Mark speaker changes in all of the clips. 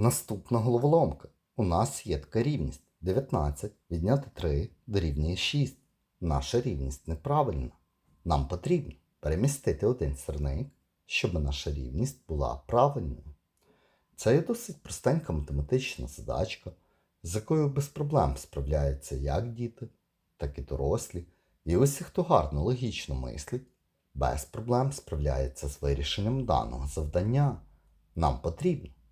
Speaker 1: Наступна головоломка. У нас є така рівність 19 відняти 3 дорівнює 6. Наша рівність неправильна. Нам потрібно перемістити один сірник, щоб наша рівність була правильною. Це є досить простенька математична задачка, з якою без проблем справляються як діти, так і дорослі. І усі, хто гарно логічно мислить, без проблем справляється з вирішенням даного завдання. Нам потрібно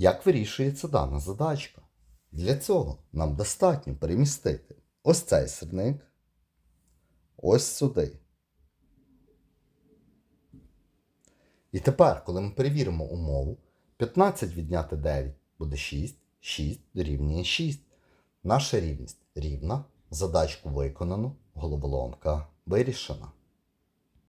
Speaker 1: Як вирішується дана задачка? Для цього нам достатньо перемістити ось цей сірник ось сюди. І тепер, коли ми перевіримо умову, 15 відняти 9 буде 6, 6 дорівнює 6. Наша рівність рівна, задачку виконано, головоломка вирішена.